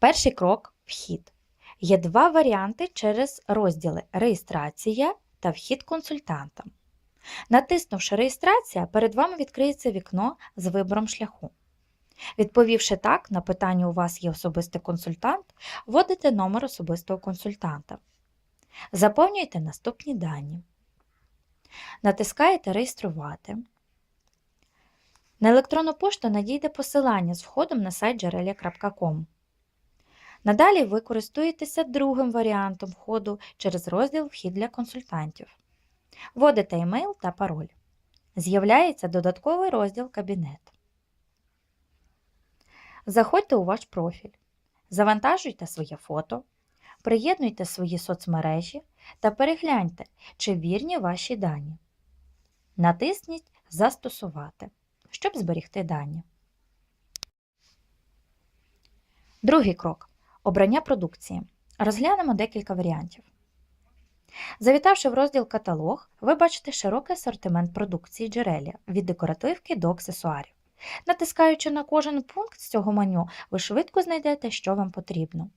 Перший крок вхід. Є два варіанти через розділи реєстрація та вхід консультанта. Натиснувши реєстрація, перед вами відкриється вікно з вибором шляху. Відповівши так, на питання у вас є особистий консультант, вводите номер особистого консультанта. Заповнюєте наступні дані. Натискаєте Реєструвати. На електронну пошту надійде посилання з входом на сайт джерелля.com. Надалі ви користуєтеся другим варіантом входу через розділ Вхід для консультантів. Вводите емейл та пароль. З'являється додатковий розділ Кабінет. Заходьте у ваш профіль. Завантажуйте своє фото, приєднуйте свої соцмережі та перегляньте, чи вірні ваші дані. Натисніть Застосувати, щоб зберігти дані. Другий крок. Обрання продукції. Розглянемо декілька варіантів. Завітавши в розділ Каталог, ви бачите широкий асортимент продукції джерелля від декоративки до аксесуарів. Натискаючи на кожен пункт з цього меню, ви швидко знайдете, що вам потрібно.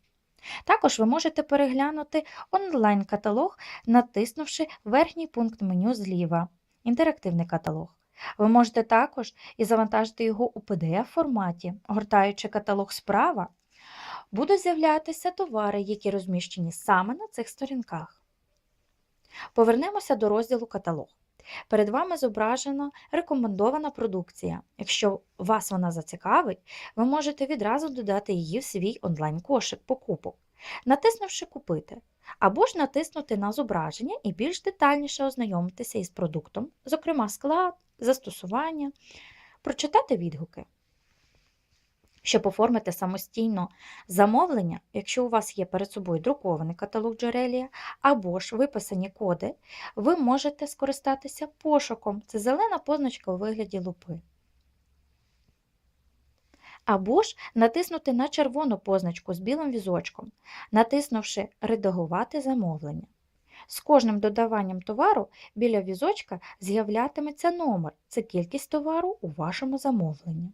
Також ви можете переглянути онлайн-каталог, натиснувши верхній пункт меню зліва інтерактивний каталог. Ви можете також і завантажити його у PDF форматі, гортаючи каталог справа, будуть з'являтися товари, які розміщені саме на цих сторінках. Повернемося до розділу Каталог. Перед вами зображена рекомендована продукція. Якщо вас вона зацікавить, ви можете відразу додати її в свій онлайн-кошик покупок, натиснувши Купити, або ж натиснути на зображення і більш детальніше ознайомитися із продуктом, зокрема склад, застосування, прочитати відгуки. Щоб оформити самостійно замовлення, якщо у вас є перед собою друкований каталог Джерелія або ж виписані коди, ви можете скористатися пошуком. Це зелена позначка у вигляді лупи. Або ж натиснути на червону позначку з білим візочком, натиснувши Редагувати замовлення. З кожним додаванням товару біля візочка з'являтиметься номер це кількість товару у вашому замовленні.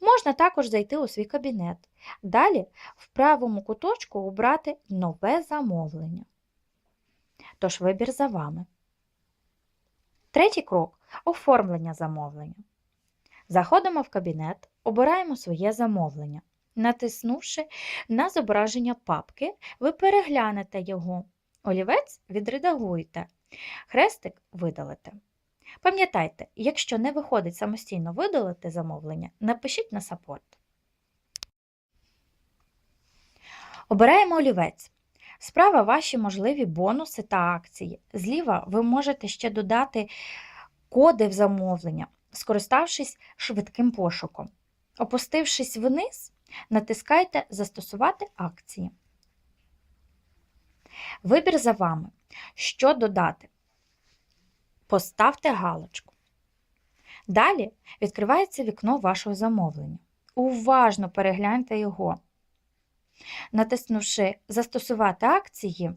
Можна також зайти у свій кабінет. Далі в правому куточку обрати Нове замовлення. Тож вибір за вами. Третій крок оформлення замовлення. Заходимо в кабінет, обираємо своє замовлення. Натиснувши на зображення папки, ви переглянете його. Олівець відредагуєте, хрестик видалите. Пам'ятайте, якщо не виходить самостійно видалити замовлення, напишіть на саппорт. Обираємо олівець. Справа ваші можливі бонуси та акції. Зліва ви можете ще додати коди в замовлення, скориставшись швидким пошуком. Опустившись вниз, натискайте Застосувати акції. Вибір за вами. Що додати? Поставте галочку. Далі відкривається вікно вашого замовлення. Уважно перегляньте його, натиснувши Застосувати акції,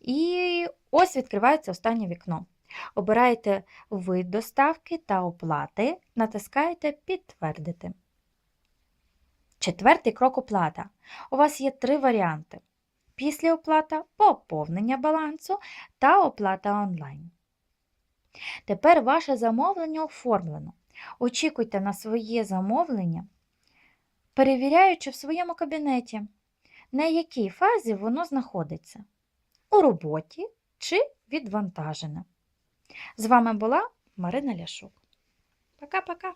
і ось відкривається останнє вікно. Обираєте вид доставки та оплати, натискаєте Підтвердити. Четвертий крок оплата. У вас є три варіанти: після оплата, поповнення балансу та оплата онлайн. Тепер ваше замовлення оформлено. Очікуйте на своє замовлення, перевіряючи в своєму кабінеті, на якій фазі воно знаходиться у роботі чи відвантажене. З вами була Марина Ляшук. Пока-пока!